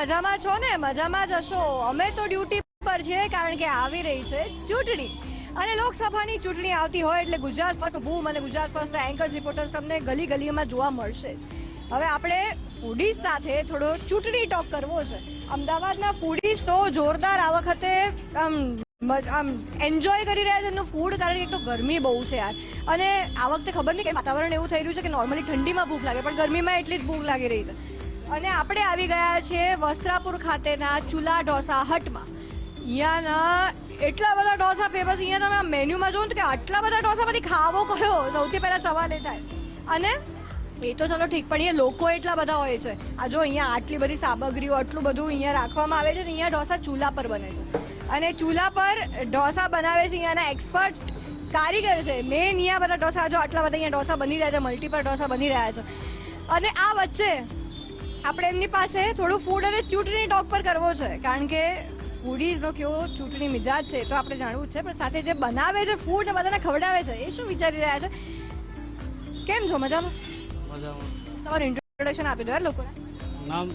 મજામાં છો ને? મજામાં જ હશો. અમે તો ડ્યુટી પર છીએ કારણ કે આવી રહી છે ચૂંટણી. અને લોકસભાની ચૂંટણી આવતી હોય એટલે ગુજરાત ફર્સ્ટ બૂમ અને ગુજરાત ફર્સ્ટના એન્કર્સ રિપોર્ટર્સ તમને ગલી ગલીમાં જોવા મળશે હવે આપણે ફૂડીઝ સાથે થોડો ચૂંટણી ટોક કરવો છે. અમદાવાદના ફૂડીઝ તો જોરદાર આ વખતે, આમ આમ એન્જોય કરી રહ્યા છે એમનું ફૂડ કારણ કે એક તો ગરમી બહુ છે યાર. અને આ વખતે ખબર નહીં કે વાતાવરણ એવું થઈ રહ્યું છે કે નોર્મલી ઠંડીમાં ભૂખ લાગે, પણ ગરમીમાં એટલી જ ભૂખ લાગી રહી છે. અને આપણે આવી ગયા છીએ વસ્ત્રાપુર ખાતેના ચૂલા ઢોસા હટમાં. અહીંયાના એટલા બધા ઢોસા ફેમસ અહીંયા તમે મેન્યુમાં જોઉં તો કે આટલા બધા ઢોસામાંથી ખાવો કયો? સૌથી પહેલાં સવાલ એ થાય. અને એ તો ચલો ઠીક, પણ અહીંયા લોકો એટલા બધા હોય છે. આ જો અહીંયા આટલી બધી સામગ્રીઓ, આટલું બધું અહીંયા રાખવામાં આવે છે ને અહીંયા ઢોસા ચૂલા પર બને છે. અને ચૂલા પર ઢોસા બનાવે છે અહીંયાના એક્સપર્ટ કારીગર છે. મેન અહીંયા બધા ઢોસા, જો આટલા બધા અહીંયા ઢોસા બની રહ્યા છે મલ્ટીપલ ઢોસા બની રહ્યા છે. અને આ વચ્ચે આપણે એમની પાસે થોડું ફૂડ અને ચૂંટણી ટોક પર કરવો છે કારણ કે ફૂડીઝનો કેવો ચૂંટણી મિજાજ છે તો આપણે જાણવું છે પણ સાથે જે બનાવે છે ફૂડ ને બધાને ખવડાવે છે એ શું વિચારી રહ્યા છે? કેમ છો? મજામાં? મજામાં. તમારું ઇન્ટ્રોડક્શન આપી દો લોકોને. નામ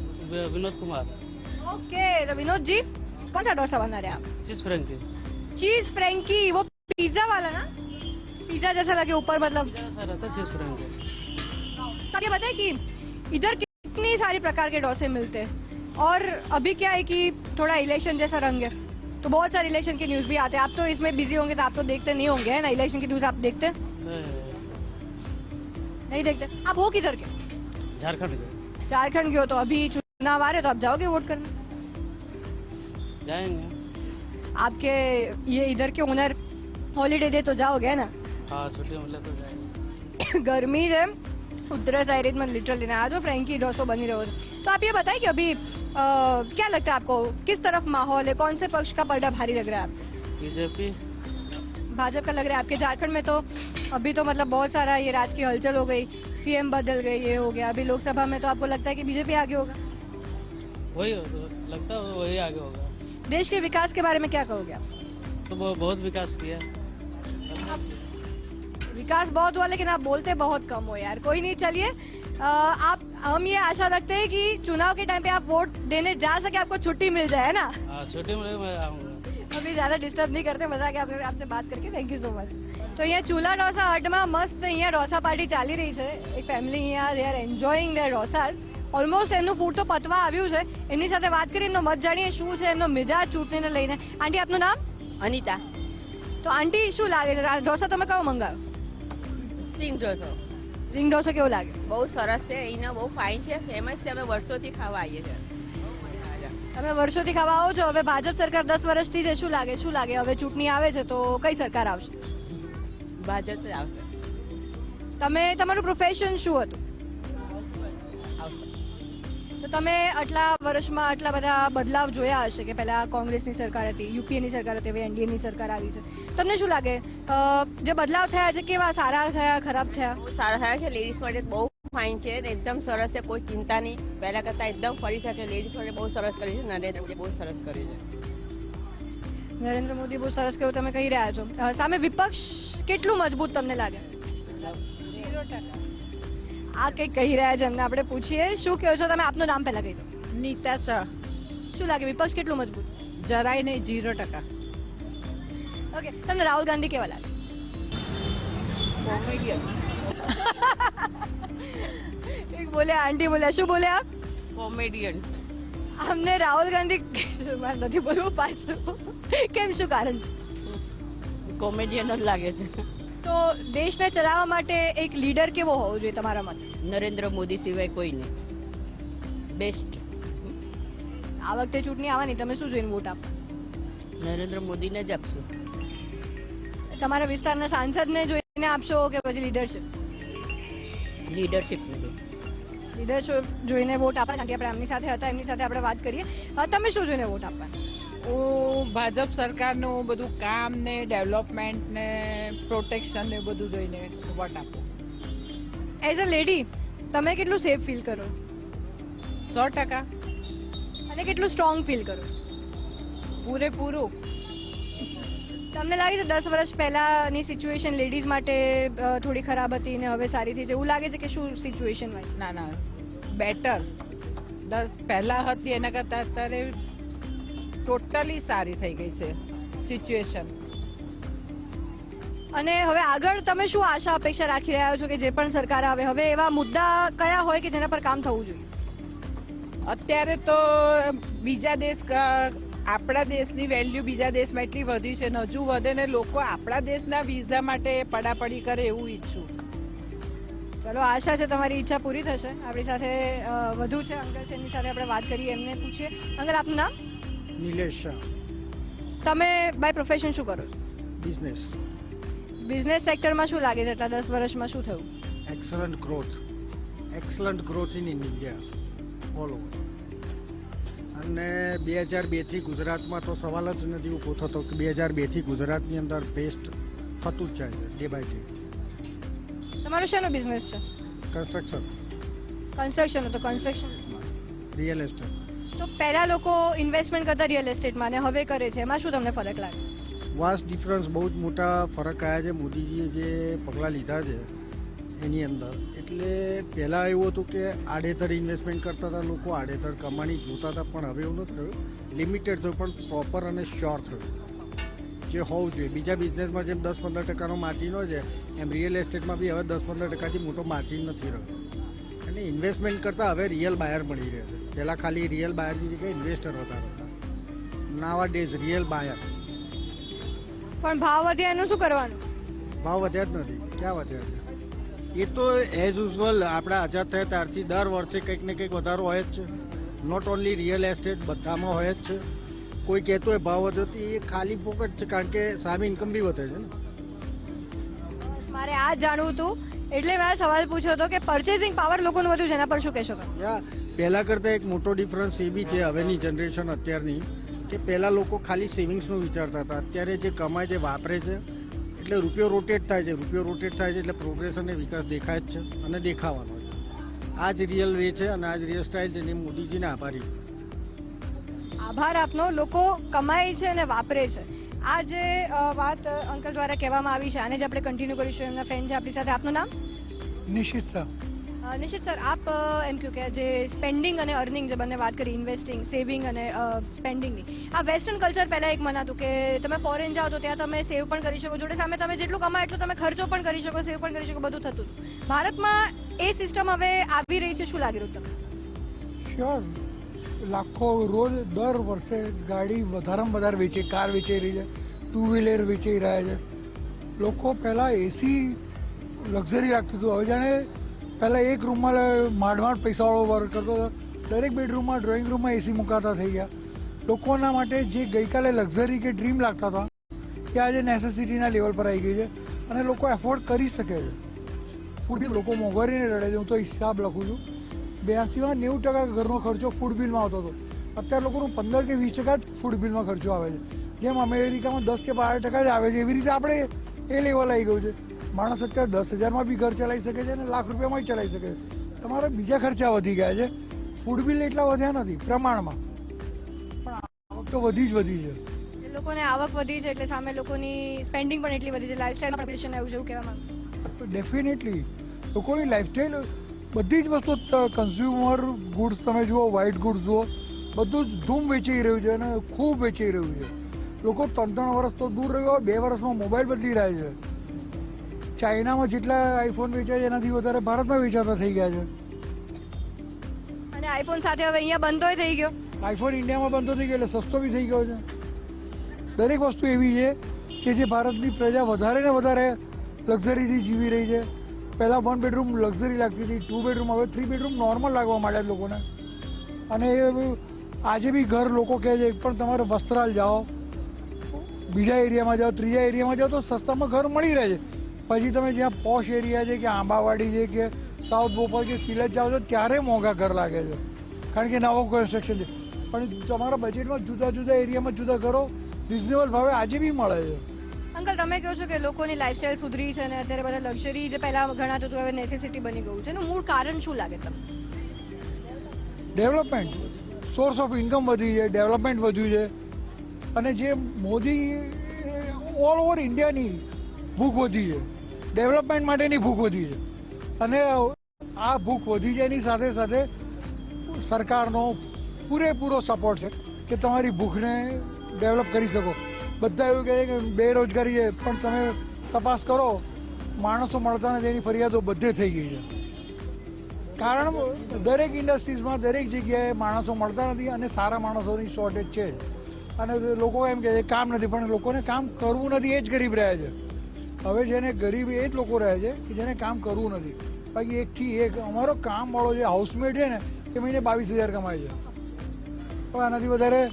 વિનોદ કુમાર. ઓકે તો વિનોદજી કોણ સા ઢોસા બના રહે આપ? ચીઝ ફ્રેન્કી. ચીઝ ફ્રેન્કી વો पिज्जा वाला ना पिज्जा जैसा लगे ऊपर मतलब चीज करेंगे तो ये बताए कि इधर कितनी सारी प्रकार के डोसे मिलते हैं। और अभी क्या है कि थोड़ा इलेक्शन जैसा रंग है। तो बहुत सारे इलेक्शन के न्यूज़ भी आते हैं। आप तो इसमें बिज़ी होंगे तो आप तो देखते नहीं होंगे है ना? इलेक्शन की न्यूज़ आप देखते हैं? नहीं। देखते? आप हो किधर के? झारखंड के। झारखंड के हो तो अभी चुनाव आ रहे तो आप जाओगे वोट करने? जाएँगे। आपके ये इधर के ओनर हॉलीडे दे तो जाओगे है ना? हाँ छुट्टी मिले तो जाएँगे। गर्मी है उधर साइड में लिटरली ना जो फ्रेंकी डोसो बनी रहो। तो आप ये बताइए कि अभी अ, क्या लगता है आपको किस तरफ़ माहौल है कौन से पक्ष का पलड़ा भारी लग रहा है आपको? बीजेपी। भाजपा का लग रहा है आपके झारखंड में तो। अभी तो मतलब बहुत सारा ये राजकीय हलचल हो गई सीएम बदल गई ये हो गया। अभी लोकसभा में तो आपको लगता है कि बीजेपी आगे होगा? वही हो- लगता है वही आगे होगा। देश के विकास के बारे में क्या कहोगे आप? तो बहुत विकास किया। विकास बहुत हुआ लेकिन आप बोलते बहुत कम हो यार कोई नहीं चलिए अ, आप हम ये आशा रखते हैं कि चुनाव के टाइम पे आप वोट देने जा सके आपको छुट्टी मिल जाए है ना हाँ छुट्टी मिले मैं आऊँगा અભી જ્યાદા ડિસ્ટર્બ નહીં કરતે મજા કે આપણે આપસે બાત કરકે થેન્ક યુ સો મચ તો અહીંયા ચૂલા ઢોસા હટમાં મસ્ત અહીંયા ઢોસા પાર્ટી ચાલી રહી છે એક ફેમિલી અહીંયા they are enjoying their dosas almost એમનું ફૂડ તો પતવા આવ્યું છે એમની સાથે વાત કરી એમનો મત જાણીએ શું છે એમનો મિજાજ ચૂંટણીને લઈને આંટી આપનું નામ અનિતા તો આંટી શું લાગે છે આ ઢોસા તમે કયો મંગાવ્યો સ્પ્રિંગ ઢોસો સ્પ્રિંગ ઢોસો કેવો લાગે? બહુ સરસ છે અહીંનો બહુ ફાઇન છે ફેમસ છે અમે વર્ષોથી ખાવા આવીએ છીએ. તમે વર્ષોથી ખાવા આવો છો હવે ભાજપ સરકાર દસ વર્ષથી છે શું લાગે શું લાગે? હવે ચૂંટણી આવે છે તો કઈ સરકાર આવશે? ભાજપ આવશે. તમે તમારું પ્રોફેશન શું હતું? તો તમે આટલા વર્ષમાં આટલા બધા બદલાવ જોયા હશે કે પહેલા કોંગ્રેસની સરકાર હતી યુપીએની સરકાર હતી હવે એનડીએની સરકાર આવી છે. તમને શું લાગે? જે બદલાવ થયા છે કેવા સારા થયા ખરાબ થયા? બહુ સારા થયા છે. લેડીઝ માટે બહુ ફાઇન છે. ને એકદમ સરસ છે. કોઈ ચિંતા નહીં. પહેલા કરતાં એકદમ ફરી શકે લેડીઝ માટે બહુ સરસ કરી છે. નરેન્દ્ર મોદી બહુ સરસ કરી છે. નરેન્દ્ર મોદી બહુ સરસ કેવું તમે કહી રહ્યા છો. સામે વિપક્ષ કેટલું મજબૂત તમને લાગે? આ કંઈક કહી રહ્યા છે એમને આપણે પૂછીએ. શું કહો છો તમે? આપનું નામ પહેલા કહી દો. નીતા શાહ. શું લાગે? વિપક્ષ કેટલું મજબૂત? જરાય નહીં જીરો ટકા. ઓકે તમને રાહુલ ગાંધી કેવા લાગે? કોમેડિયન એક બોલ્યા આંટી બોલ્યા. શું બોલ્યા આપ? કોમેડિયન. અમને રાહુલ ગાંધી મારે નથી બોલવું પાછું. કેમ? શું કારણ? કોમેડિયન જ લાગે છે. તો દેશને ચલાવવા માટે એક લીડર કેવો હોવો જોઈએ તમારા મતે? નરેન્દ્ર મોદી સિવાય કોઈ નહીં. બેસ્ટ આ વખતે ચૂંટણી આવવાની તમે શું જોઈને વોટ આપો? નરેન્દ્ર મોદીને જ આપશો. તમારા વિસ્તારના સાંસદને જોઈને આપશો કે પછી લીડરશિપ લીડરશિપ લીડરશિપ જોઈને. વોટ આપવા કારણ કે આપણે એમની સાથે હતા એમની સાથે આપણે વાત કરીએ. તમે શું જોઈને વોટ આપવા હું ભાજપ સરકારનું બધું કામ ને ડેવલપમેન્ટ ને પ્રોટેક્શન ને બધું જોઈને વોટ આપું. એઝ અ લેડી તમે કેટલું સેફ ફીલ કરો? સો ટકા. અને કેટલું સ્ટ્રોંગ ફીલ કરો? પૂરેપૂરું. તમને લાગે છે દસ વર્ષ પહેલાની સિચ્યુએશન લેડીઝ માટે થોડી ખરાબ હતી ને હવે સારી થઈ છે? એવું લાગે છે કે શું સિચ્યુએશન હોય? ના ના. બેટર દસ પહેલાં હતી એના કરતાં અત્યારે ટોટલી સારી થઈ ગઈ છે સિચ્યુએશન. અને હવે આગળ તમે શું આશા અપેક્ષા રાખી રહ્યા છો કે જે પણ સરકાર આવે? હવે એવા મુદ્દા કયા હોય કે જેના પર કામ થવું જોઈએ? અત્યારે તો બીજા દેશ આપણા દેશની વેલ્યુ બીજા દેશમાં એટલી વધી છે ને હજુ વધે ને લોકો આપણા દેશના વિઝા માટે પડાપડી કરે એવું ઈચ્છું. ચલો આશા છે તમારી ઈચ્છા પૂરી થશે. આપણી સાથે વધુ છે અંકલ છે એમની સાથે આપણે વાત કરીએ એમને પૂછીએ. અંકલ આપનું નામ? નિલેશ શાહ તમે બાય પ્રોફેશન શું કરો છો? બિઝનેસ બિઝનેસ સેક્ટરમાં શું લાગે છે? એટલા દસ વર્ષમાં શું થયું? Excellent growth excellent growth in India all over અને બે હજાર બેથી ગુજરાતમાં તો સવાલ જ નથી ઊભો થતો કે બે હજાર બેથી ગુજરાતની અંદર બેસ્ટ થતું જ જાય છે ડે બાય ડે તમારો શેનો બિઝનેસ છે? કન્સ્ટ્રક્શન કન્સ્ટ્રક્શન તો કન્સ્ટ્રક્શન રિયલ એસ્ટેટ તો પહેલા લોકો ઇન્વેસ્ટમેન્ટ કરતા રિયલ એસ્ટેટમાં ને હવે કરે છે. એમાં શું તમને ફરક લાગે? વાસ્ટ ડિફરન્સ બહુ જ મોટા ફરક આવ્યા છે. મોદીજીએ જે પગલાં લીધા છે એની અંદર. એટલે પહેલાં એવું હતું કે આડેધડ ઇન્વેસ્ટમેન્ટ કરતા હતા, લોકો આડેધડ કમાણી જોતા હતા, પણ હવે એવું નથી થયું. લિમિટેડ થયું, પણ પ્રોપર અને શ્યોર થયું. જે હોવું જોઈએ. બીજા બિઝનેસમાં જેમ દસ પંદર ટકાનો માર્જિન હોય છે, એમ રિયલ એસ્ટેટમાં બી હવે દસ પંદર ટકાથી મોટો માર્જિન નથી રહ્યો. અને ઇન્વેસ્ટમેન્ટ કરતાં હવે રિયલ બાયર મળી રહે છે. પહેલાં ખાલી રિયલ બાયરની જગ્યાએ ઇન્વેસ્ટર વધારે હતા. નાવા ડેઝ રિયલ બાયર પણ ભાવ વધ્યા એનું શું કરવાનું? ભાવ વધ્યા જ નથી. ક્યાં વધ્યા છે? એ તો એઝ યુઝવલ આપણે આઝાદ થયા ત્યારથી દર વર્ષે કંઈક ને કંઈક વધારો હોય જ છે. નોટ ઓનલી રિયલ એસ્ટેટ બધામાં હોય જ છે. કોઈ કહેતો હોય ભાવ વધ્યો તો એ ખાલી પોકટ છે કારણ કે સામે ઇન્કમ બી વધે છે ને. બસ મારે આ જાણવું હતું. એટલે મેં સવાલ પૂછ્યો હતો કે પરચેસિંગ પાવર લોકોનું વધ્યું છે એના પર શું કહેશો યા પહેલાં કરતાં એક મોટો ડિફરન્સ એ બી છે હવેની જનરેશન અત્યારની કે પહેલાં લોકો ખાલી સેવિંગ્સનું વિચારતા હતા. અત્યારે જે કમાય છે વાપરે છે એટલે રૂપિયો રોટેટ થાય છે. રૂપિયો રોટેટ થાય છે એટલે પ્રોગ્રેસ અને વિકાસ દેખાય જ છે અને દેખાવાનો છે. આ જ રિયલ વે છે અને આ જ રિયલ સ્ટાઇલ છે. એની મોદીજીને આભારી આભાર આપનો. લોકો કમાય છે અને વાપરે છે. આ જે વાત અંકલ દ્વારા કહેવામાં આવી છે આને જ આપણે કન્ટિન્યુ કરીશું. એમના ફ્રેન્ડ છે આપણી સાથે. આપનું નામ? નિશ્ચિત શાહ. અ, નિશિત સર, આપ એમ કહ્યું કે જે સ્પેન્ડિંગ અને અર્નિંગ જે બંને વાત કરી ઇન્વેસ્ટિંગ સેવિંગ અને સ્પેન્ડિંગની આ વેસ્ટર્ન કલ્ચર પહેલાં એક મનાતું કે તમે ફોરેન જાઓ તો ત્યાં તમે સેવ પણ કરી શકો, જોડે સામે તમે જેટલું કમાય એટલું તમે ખર્ચો પણ કરી શકો સેવ પણ કરી શકો, બધું થતું ભારતમાં એ સિસ્ટમ હવે આવી રહી છે, શું લાગી રહ્યું તમને? શ્યોર લાખો રોજ દર વર્ષે ગાડી વધારેમાં વધારે વેચે, કાર વેચાઈ રહી છે ટુ વ્હીલર વેચાઈ રહ્યા છે. લોકો પહેલાં એસી લક્ઝરી લાગતું હતું. હવે જાણે પહેલાં એક રૂમમાં માંડ માંડ પૈસાવાળો વર્ક કરતો હતો. દરેક બેડરૂમમાં ડ્રોઈંગ રૂમમાં એસી મુકાતા થઈ ગયા. લોકોના માટે જે ગઈકાલે લક્ઝરી કે ડ્રીમ લાગતા હતા, એ આજે નેસેસિટીના લેવલ પર આવી ગઈ છે અને લોકો એફોર્ડ કરી શકે છે. ફૂડ લોકો મોંઘવારીને રડે છે. હું તો હિસાબ લખું છું. બ્યાસીમાં નેવું ટકા ઘરનો ખર્ચો ફૂડ બિલમાં આવતો હતો. અત્યારે લોકોનું પંદર કે વીસ ટકા જ ફૂડ બિલમાં ખર્ચો આવે છે. જેમ અમેરિકામાં દસ કે બાર ટકા જ આવે છે. એવી રીતે આપણે એ લેવલ આવી ગયું છે. માણસ અત્યારે દસ હજારમાં બી ઘર ચલાવી શકે છે અને લાખ રૂપિયામાં ચલાવી શકે છે. તમારા બીજા ખર્ચા વધી ગયા છે. ફૂડ બિલ એટલા વધ્યા નથી પ્રમાણમાં. પણ આવક તો વધી જ વધી છે. લોકોને આવક વધી છે એટલે સામે લોકોની સ્પેન્ડિંગ પણ એટલી વધી છે લાઈફસ્ટાઈલ કોમ્પિટિશન આવ્યું છે એવું કહેવા માંગુ ડેફિનેટલી લોકોની લાઈફસ્ટાઈલ બધી જ વસ્તુ કન્ઝ્યુમર ગુડ્સ તમે જુઓ વ્હાઇટ ગુડ્સ જુઓ બધું જ ધૂમ વેચાઈ રહ્યું છે અને ખૂબ વેચાઈ રહ્યું છે. લોકો ત્રણ ત્રણ વર્ષ તો દૂર રહ્યો બે વર્ષમાં મોબાઈલ બદલી રહ્યા છે. ચાઇનામાં જેટલા આઈફોન વેચાય છે એનાથી વધારે ભારતમાં વેચાતા થઈ ગયા છે. અને આઈફોન સાથે હવે અહીંયા બંધોય થઈ ગયો. આઈફોન ઇન્ડિયામાં બંધો થઈ ગયો એટલે સસ્તો બી થઈ ગયો છે. દરેક વસ્તુ એવી છે કે જે ભારતની પ્રજા વધારે ને વધારે લક્ઝરીથી જીવી રહી છે. પહેલાં વન બેડરૂમ લક્ઝરી લાગતી હતી ટુ બેડરૂમ હવે થ્રી બેડરૂમ નોર્મલ લાગવા માંડ્યા લોકોને. અને એ આજે બી ઘર લોકો કહે છે પણ તમારે વસ્ત્રાલ જાઓ. બીજા એરિયામાં જાઓ ત્રીજા એરિયામાં જાઓ તો સસ્તામાં ઘર મળી રહે છે. પછી તમે જ્યાં પોશ એરિયા છે કે આંબાવાડી છે કે સાઉથ ભોપાલ કે સિલેટ જાઓ છો ત્યારે મોંઘા ઘર લાગે છે. કારણ કે નવો કન્સ્ટ્રક્શન છે. પણ તમારા બજેટમાં જુદા જુદા એરિયામાં જુદા ઘરો રિઝનેબલ ભાવે આજે બી મળે છે. અંકલ તમે કહો છો કે લોકોની લાઈફસ્ટાઈલ સુધરી છે અને અત્યારે બધા લક્ઝરી જે પહેલા ગણાતું હતું હવે નેસેસિટી બની ગયું છે. એનું મૂળ કારણ શું લાગે તમને? ડેવલપમેન્ટ સોર્સ ઓફ ઇન્કમ વધી છે ડેવલપમેન્ટ વધ્યું છે. અને જે મોદી ઓલ ઓવર ઇન્ડિયાની ભૂખ વધી છે. ડેવલપમેન્ટ માટેની ભૂખ વધી છે. અને આ ભૂખ વધી છે એની સાથે સાથે સરકારનો પૂરેપૂરો સપોર્ટ છે કે તમારી ભૂખને ડેવલપ કરી શકો. બધા એવું કહે કે બેરોજગારી છે, પણ તમે તપાસ કરો, માણસો મળતા નથી, એની ફરિયાદો બધે થઈ ગઈ છે. કારણ દરેક ઇન્ડસ્ટ્રીઝમાં દરેક જગ્યાએ માણસો મળતા નથી અને સારા માણસોની શોર્ટેજ છે. અને લોકો એમ કહે છે, કામ નથી. પણ લોકોને કામ કરવું નથી, એ જ ગરીબ રહ્યા છે. હવે જેને ગરીબ એ જ લોકો રહે છે કે જેને કામ કરવું નથી. બાકી એકથી એક અમારો કામવાળો જે હાઉસમેટ છે ને, એ મહિને બાવીસ હજાર કમાય છે. પણ આનાથી વધારે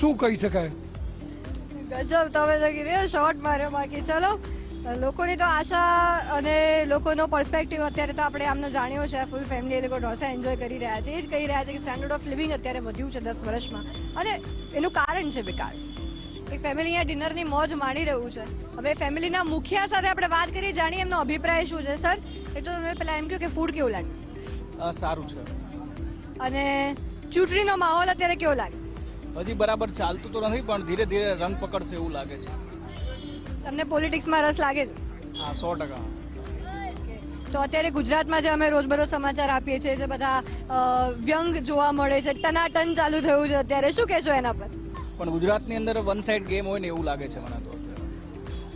શું કહી શકાય? ગજબ તમે તો કીધું શોર્ટ માર્યો બાકી. ચલો, લોકોની તો આશા અને લોકોનો પર્સપેક્ટિવ અત્યારે તો આપણે આમનો જાણ્યો છે. ફૂલ ફેમિલી એ લોકો ઢોસા એન્જોય કરી રહ્યા છે. એ જ કહી રહ્યા છે કે સ્ટાન્ડર્ડ ઓફ લિવિંગ અત્યારે વધ્યું છે દસ વર્ષમાં. અને એનું કારણ છે વિકાસ. એક ફેમિલી અહીંયા ડિનરની મોજ માણી રહ્યું છે. હવે ફેમિલીના મુખિયા સાથે આપણે વાત કરી જાણીએ એમનો અભિપ્રાય શું છે સર? એ તો તમે પહેલાં એમ કહ્યું કે ફૂડ કેવું લાગે? સારું છે. અને ચૂંટણીનો માહોલ અત્યારે કેવો લાગે? હજી બરાબર ચાલતું તો નથી પણ ધીરે ધીરે રંગ પકડશે એવું લાગે છે. તમને પોલિટિક્સમાં રસ લાગે છે? હા સો ટકા. તો અત્યારે ગુજરાતમાં જે અમે રોજબરોજ સમાચાર આપીએ છીએ જે બધા વ્યંગ જોવા મળે છે ટનાટન ચાલુ થયું છે અત્યારે શું કહેશો એના પર? પણ ગુજરાતની અંદર વન સાઇડ ગેમ હોય ને એવું લાગે છે મને તો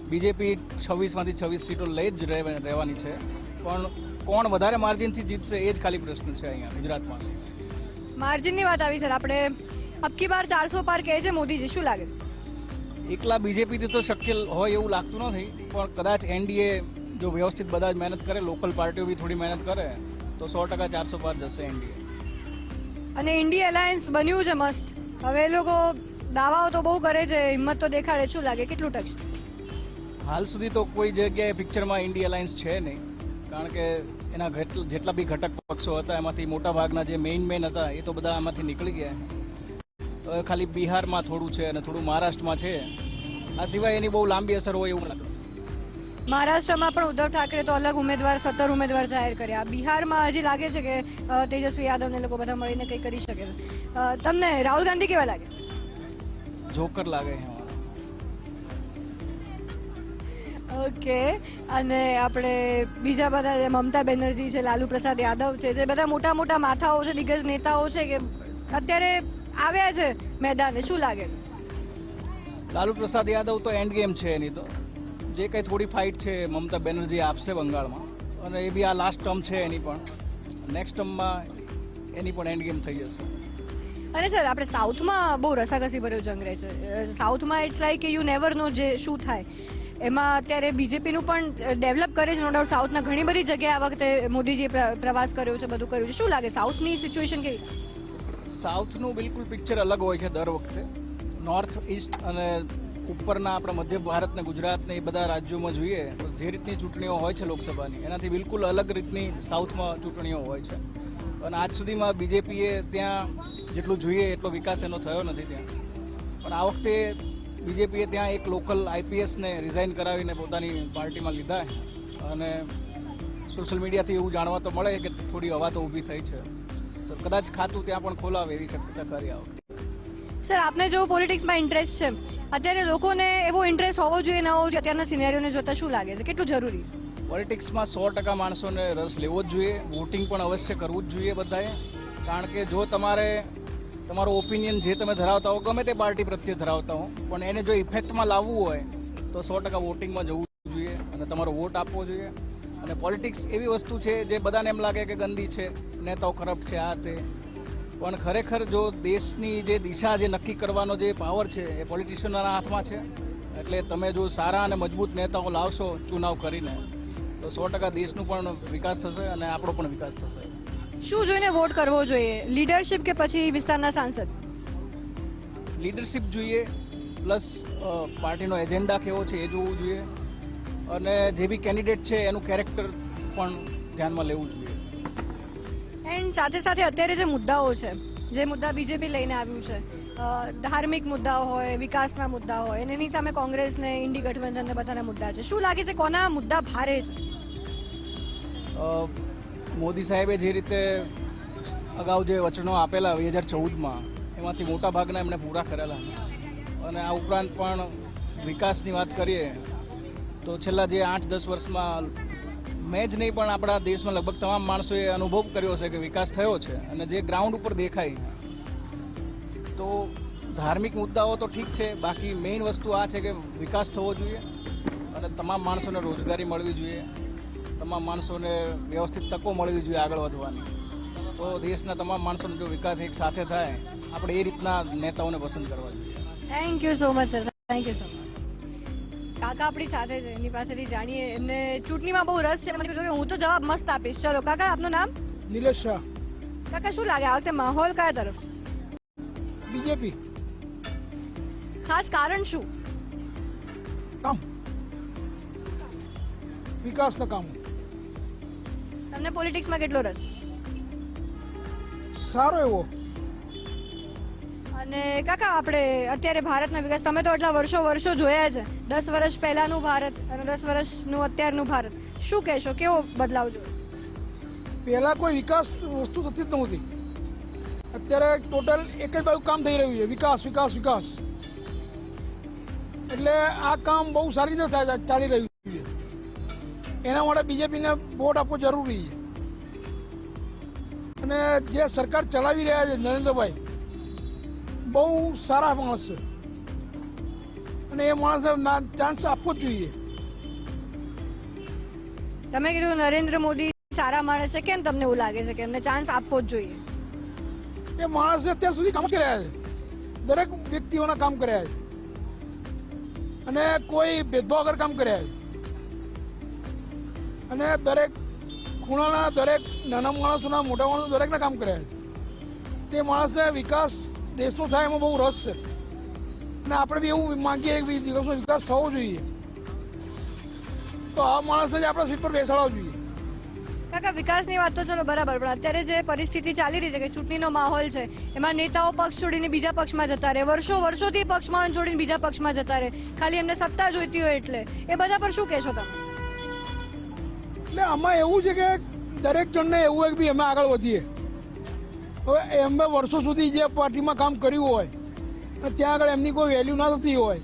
બીજેપી છવ્વીસમાંથી છવ્વીસ સીટો લઈ જ રહે- રહેવાની છે. પણ કોણ વધારે માર્જિનથી જીતશે એ જ ખાલી પ્રશ્ન છે અહીંયા ગુજરાતમાં. માર્જિનની વાત આવી સર. આપણે અબકી બાર ચારસો પાર કહે છે મોદીજી શું લાગે? એકલા બીજેપીથી તો શક્ય હોય એવું લાગતું નથી પણ કદાચ એનડીએ જો વ્યવસ્થિત બધા જ મહેનત કરે લોકલ પાર્ટીઓ બી થોડી મહેનત કરે તો સો ટકા ચારસો પાર જશે એનડીએ અને ઇન્ડિયા એલાયન્સ બન્યું છે મસ્ત. હવે લોકો દાવાઓ તો બહુ કરે છે હિંમત તો દેખાડે શું લાગે? કેટલું ટકશે? હાલ સુધી તો કોઈ જગ્યાએ પિક્ચરમાં ઇન્ડિયા લાઇન્સ છે નહીં. કારણ કે એના જેટલા બી ઘટક પક્ષો હતા એમાંથી મોટા ભાગના જે મેઇન મેઇન હતા એ તો બધા આમાંથી નીકળી ગયા. ખાલી બિહારમાં થોડું છે અને થોડું મહારાષ્ટ્રમાં છે. આ સિવાય એની બહુ લાંબી અસર હોય એવું લાગે છે. મહારાષ્ટ્રમાં પણ ઉદ્ધવ ઠાકરે તો અલગ ઉમેદવાર સત્તર ઉમેદવાર જાહેર કર્યા. બિહારમાં હજી લાગે છે કે તેજસ્વી યાદવને લોકો બધા મળીને કંઈ કરી શકે. તમને રાહુલ ગાંધી કેવા લાગે? જોકર લાગે છે ઓકે અને આપણે બીજા બધા મમતા બેનર્જી છે લાલુ પ્રસાદ યાદવ છે જે બધા મોટા મોટા માથાઓ છે દિગ્ગજ નેતાઓ છે કે અત્યારે આવ્યા છે મેદાને શું લાગે? લાલુ પ્રસાદ યાદવ તો એન્ડ ગેમ છે એની તો. જે કંઈ થોડી ફાઇટ છે મમતા બેનર્જી આપશે બંગાળમાં. અને એ બી આ લાસ્ટ ટર્મ છે એની પણ. નેક્સ્ટ ટર્મમાં એની પણ એન્ડ ગેમ થઈ જશે. અને સર, આપણે સાઉથમાં બહુ રસાકસી ભર્યો જંગ રહે છે. સાઉથમાં it's like you never know જે શું થાય. એમાં અત્યારે બીજેપીનું પણ ડેવલપ કરે છે નો ડાઉટ સાઉથના ઘણી બધી જગ્યાએ આ વખતે મોદીજીએ પ્રવાસ કર્યો છે, બધું કર્યું છે. શું લાગે, સાઉથની સિચ્યુએશન કેવી? સાઉથનું બિલકુલ પિક્ચર અલગ હોય છે દર વખતે. નોર્થ ઇસ્ટ અને ઉપરના આપણા મધ્ય ભારત ને ગુજરાત ને એ બધા રાજ્યોમાં જોઈએ, તો જે રીતની ચૂંટણીઓ હોય છે લોકસભાની, એનાથી બિલકુલ અલગ રીતની સાઉથમાં ચૂંટણીઓ હોય છે. અને આજ સુધીમાં બીજેપીએ ત્યાં જેટલું જોઈએ એટલો વિકાસ એનો થયો નથી ત્યાં. પણ આ વખતે બીજેપીએ ત્યાં એક લોકલ આઈપીએસને રિઝાઇન કરાવીને પોતાની પાર્ટીમાં લીધા અને સોશિયલ મીડિયાથી એવું જાણવા તો મળે કે થોડી હવા તો ઊભી થઈ છે. તો કદાચ ખાતું ત્યાં પણ ખોલાવે એવી શક્યતા કરી આ વખતે. સર આપને જો પોલિટિક્સમાં ઇન્ટરેસ્ટ છે અત્યારે લોકોને એવો ઇન્ટરેસ્ટ હોવો જોઈએ ન હોવો જોઈએ અત્યારના સિનેરીઓને જોતા શું લાગે છે? કેટલું જરૂરી છે? પોલિટિક્સમાં સો ટકા માણસોને રસ લેવો જ જોઈએ વોટિંગ પણ અવશ્ય કરવું જ જોઈએ બધાએ. કારણ કે જો તમારે તમારો ઓપિનિયન જે તમે ધરાવતા હો, ગમે તે પાર્ટી પ્રત્યે ધરાવતા હો, પણ એને જો ઇફેક્ટમાં લાવવું હોય, તો સો ટકા વોટિંગમાં જવું જોઈએ અને તમારો વોટ આપવો જોઈએ. અને પોલિટિક્સ એવી વસ્તુ છે જે બધાને એમ લાગે કે ગંદી છે, નેતાઓ કરપ્ટ છે, આ તે. પણ ખરેખર જો દેશની જે દિશા જે નક્કી કરવાનો જે પાવર છે, એ પોલિટિશિયનના હાથમાં છે. એટલે તમે જો સારા અને મજબૂત નેતાઓ લાવશો ચુનાવ કરીને, તો સો ટકા દેશનું પણ વિકાસ થશે અને આપણો પણ વિકાસ થશે. શું જોઈને વોટ કરવો જોઈએ? લીડરશિપ કે પછી વિસ્તારના સાંસદ? લીડરશિપ જોઈએ પ્લસ પાર્ટીનો એજન્ડા કેવો છે એ જોવું જોઈએ. અને જે બી કેન્ડિડેટ છે એનું કેરેક્ટર પણ ધ્યાનમાં લેવું જોઈએ. એન્ડ સાથે સાથે અત્યારે જે મુદ્દાઓ છે જે મુદ્દા બીજેપી લઈને આવ્યું છે ધાર્મિક મુદ્દાઓ હોય વિકાસના મુદ્દા હોય અને એની સામે કોંગ્રેસને ઇન્ડી ગઠબંધનને બધાના મુદ્દા છે. શું લાગે છે કોના મુદ્દા ભારે છે? મોદી સાહેબે જે રીતે અગાઉ જે વચનો આપેલા બે હજાર ચૌદમાં, એમાંથી મોટા ભાગના એમણે પૂરા કરેલા. અને આ ઉપરાંત પણ વિકાસની વાત કરીએ, તો છેલ્લા જે આઠ, દસ વર્ષમાં મેં જ નહીં, પણ આપણા દેશમાં લગભગ તમામ માણસોએ અનુભવ કર્યો છે કે વિકાસ થયો છે. અને જે ગ્રાઉન્ડ ઉપર દેખાય, તો ધાર્મિક મુદ્દાઓ તો ઠીક છે, બાકી મેઇન વસ્તુ આ છે કે વિકાસ થવો જોઈએ અને તમામ માણસોને રોજગારી મળવી જોઈએ. તમામ માણસોને વ્યવસ્થિત તકો મળવી જોઈએ આગળ વધવાની. તો દેશના તમામ માણસોનો જો વિકાસ એક સાથે થાય આપણે એ રીતના નેતાઓને પસંદ કરવા જોઈએ. Thank you so much sir thank you so much કાકા આપણી સાથે છે એમની પાસેથી જાણીએ. એમને ચૂંટણીમાં બહુ રસ છે મને હું તો જવાબ મસ્ત આપીશ. ચલો કાકા આપનું નામ? નિલેશ શાહ. કાકા શું લાગે? આ વખતે માહોલ કયા તરફ? બીજેપી. ખાસ કારણ શું? કામ. વિકાસના કામ. તમને પોલિટિક્સમાં કેટલો રસ? સારો એવો. અને કાકા આપણે અત્યારે ભારતનો વિકાસ તમે તો એટલા વર્ષો વર્ષો જોયા છે. દસ વર્ષ પહેલાનું ભારત અને દસ વર્ષનું અત્યારનું ભારત. શું કહેશો? કેવો બદલાવ જોયો? પહેલાં કોઈ વિકાસ વસ્તુ થતી જ નહોતી. અત્યારે ટોટલ એક જ બાજુ કામ થઈ રહ્યું છે. વિકાસ વિકાસ વિકાસ. એટલે આ કામ બહુ સારી રીતે ચાલી રહ્યું છે. એના માટે બીજેપીને વોટ આપવો જરૂરી છે. અને જે સરકાર ચલાવી રહ્યા છે નરેન્દ્રભાઈ બહુ સારા માણસ છે. અને એ માણસને ચાન્સ આપવો જ જોઈએ. તમે કીધું નરેન્દ્ર મોદી સારા માણસ છે કેમ તમને એવું લાગે છે કે એમને ચાન્સ આપવો જ જોઈએ? એ માણસે અત્યાર સુધી કામ કર્યા છે. દરેક વ્યક્તિઓના કામ કર્યા છે. અને કોઈ ભેદભાવ વગર કામ કર્યા છે. અને દરેક ખૂણાના દરેક નાના માણસોના, મોટા માણસો દરેકના કામ કર્યા છે. તે માણસને વિકાસ દેશનો થાય એમાં બહુ રસ છે. અને આપણે બી એવું માંગીએ કે દેશનો વિકાસ થવો જોઈએ. તો આ માણસને જ આપણા સીટ પર બેસાડવા જોઈએ. કાકા, વિકાસની વાત તો ચલો બરાબર, પણ અત્યારે જે પરિસ્થિતિ ચાલી રહી છે કે ચૂંટણીનો માહોલ છે, એમાં નેતાઓ પક્ષ છોડીને બીજા પક્ષમાં જતા રહે, વર્ષો વર્ષોથી પક્ષમાં છોડીને બીજા પક્ષમાં જતા રહે. ખાલી એમને સત્તા જોઈતી હોય એટલે. એ બધા પર શું કહેશો તમે? એટલે આમાં એવું છે કે દરેક જણને એવું હોય કે અમે આગળ વધીએ. હવે એમને વર્ષો સુધી જે પાર્ટીમાં કામ કર્યું હોય, અને ત્યાં આગળ એમની કોઈ વેલ્યુ ના થતી હોય,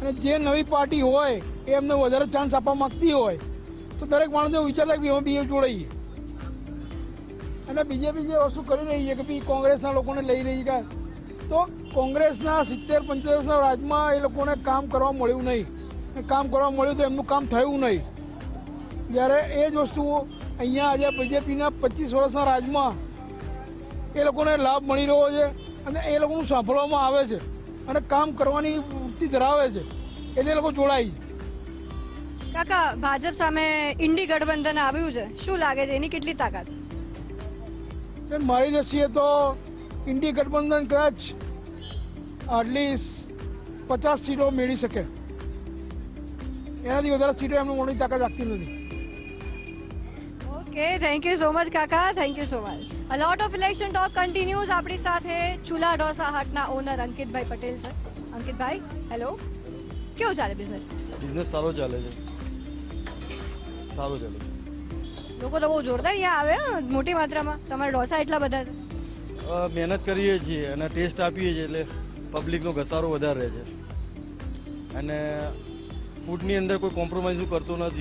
અને જે નવી પાર્ટી હોય, એ એમને વધારે ચાન્સ આપવા માંગતી હોય, તો દરેક માણસ એવું વિચારતા કે ભઈ અમે બીજે જોડાઈએ. અને બીજેપી જે વસ્તુ કરી રહી છે કે ભાઈ કોંગ્રેસના લોકોને લઈ રહી છે, તો કોંગ્રેસના સિત્તેર પંચોતેરના રાજમાં એ લોકોને કામ કરવા મળ્યું નહીં. કામ કરવા મળ્યું તો એમનું કામ થયું નહીં. જ્યારે એ જ વસ્તુ અહીંયા આજે બીજેપીના પચીસ વર્ષના રાજમાં એ લોકોને લાભ મળી રહ્યો છે અને એ લોકોનું સાંભળવામાં આવે છે અને કામ કરવાની વૃત્તિ ધરાવે છે. એટલે લોકો જોડાય કાકા ભાજપ સામે ઇન્ડી ગઠબંધન આવ્યું છે. શું લાગે છે? એની કેટલી તાકાત? મારી દ્રષ્ટિએ તો ઇન્ડી ગઠબંધન કદાચ આટલી પચાસ સીટો મેળવી શકે. એનાથી વધારે સીટો એમને મોટી તાકાત રાખતી નથી. Okay thank you so much કાકા. Thank you so much a lot of election talk continues આપણી સાથે ચૂલા ઢોસા હટના ઓનર અંકિતભાઈ પટેલ છે. અંકિતભાઈ હેલો કેવું ચાલે બિઝનેસ બિઝનેસ સારો ચાલે છે. સારો ચાલે છે. લોકો તો બહુ જોરદાર અહીંયા આવે મોટી માત્રામાં. તમારા ઢોસા એટલા બધા છે? મહેનત કરીએ છીએ અને ટેસ્ટ આપીએ છીએ એટલે પબ્લિકનો ઘસારો વધારે રહે છે. અને ફૂડની અંદર કોઈ કોમ્પ્રોમાઇઝ કરતો નથી.